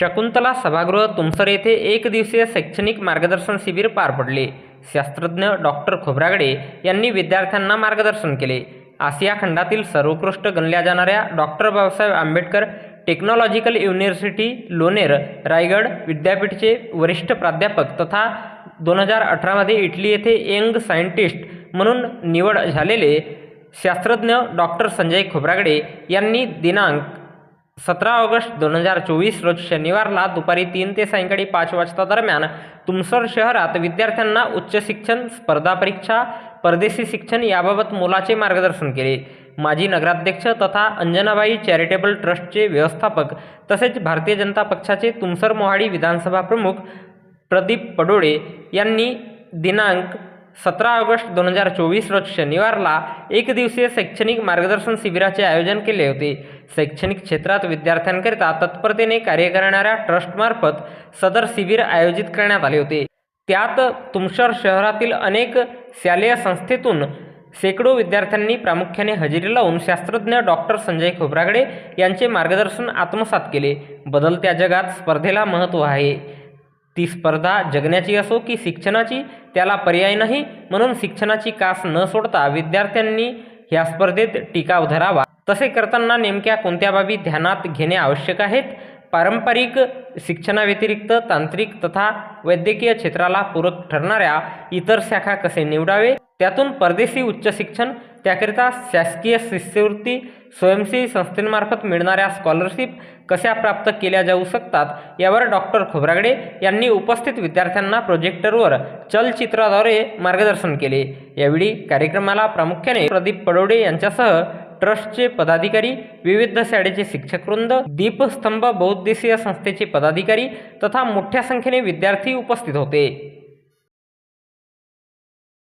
शकुंतला सभागृह तुमसर येथे एक दिवसीय शैक्षणिक मार्गदर्शन शिबिर पार पडले. शास्त्रज्ञ डॉक्टर खोब्रागडे यांनी विद्यार्थ्यांना मार्गदर्शन केले. आशिया खंडातील सर्वोत्कृष्ट गणल्या जाणाऱ्या doctor Babasaheb Ambedkar technological university Lonere Raigad विद्यापीठचे वरिष्ठ प्राध्यापक तथा दोन हजार अठरामध्ये इटली येथे यंग सायंटिस्ट म्हणून निवड झालेले शास्त्रज्ञ डॉक्टर संजय खोब्रागडे यांनी दिनांक सतरा ऑगस्ट दोन हजार चोवीस रोज शनिवारला दुपारी तीन ते सायंकाळी पाच वाजता दरम्यान तुमसर शहरात विद्यार्थ्यांना उच्च शिक्षण स्पर्धा परीक्षा परदेशी शिक्षण याबाबत मोलाचे मार्गदर्शन केले. माजी नगराध्यक्ष तथा अंजनाबाई चॅरिटेबल ट्रस्टचे व्यवस्थापक तसेच भारतीय जनता पक्षाचे तुमसर मोहाडी विधानसभा प्रमुख प्रदीप पडोळे यांनी दिनांक सतरा ऑगस्ट दोन हजार चोवीस रोज शनिवारला एक दिवसीय शैक्षणिक मार्गदर्शन शिबिराचे आयोजन केले होते. शैक्षणिक क्षेत्रात विद्यार्थ्यांकरिता तत्परतेने कार्य करणाऱ्या ट्रस्टमार्फत सदर शिबिर आयोजित करण्यात आले होते. त्यात तुमसर शहरातील अनेक शालेय संस्थेतून शेकडो विद्यार्थ्यांनी प्रामुख्याने हजेरी लावून शास्त्रज्ञ डॉक्टर संजय खोब्रागडे यांचे मार्गदर्शन आत्मसात केले. बदलत्या जगात स्पर्धेला महत्त्व आहे. ती स्पर्धा जगण्याची असो की शिक्षणाची त्याला पर्याय नाही म्हणून शिक्षणाची कास न सोडता विद्यार्थ्यांनी ह्या स्पर्धेत टिकाव धरावा तसे करताना नेमक्या कोणत्या बाबी ध्यानात घेणे आवश्यक आहेत? पारंपरिक शिक्षणाव्यतिरिक्त तांत्रिक तथा वैद्यकीय क्षेत्राला पूरक ठरणाऱ्या इतर शाखा कसे निवडावे? त्यातून परदेशी उच्च शिक्षण त्याकरिता शासकीय शिष्यवृत्ती स्वयंसेवी संस्थेमार्फत मिळणाऱ्या स्कॉलरशिप कशा प्राप्त केल्या जाऊ शकतात? यावर डॉक्टर खोब्रागडे यांनी उपस्थित विद्यार्थ्यांना प्रोजेक्टरवर चलचित्राद्वारे मार्गदर्शन केले. यावेळी कार्यक्रमाला प्रामुख्याने प्रदीप पडोडे यांच्यासह ट्रस्टचे पदाधिकारी विविध शाळेचे शिक्षकवृंद दीपस्तंभ बौद्धदेशीय संस्थेचे पदाधिकारी तथा मोठ्या संख्येने विद्यार्थी उपस्थित होते.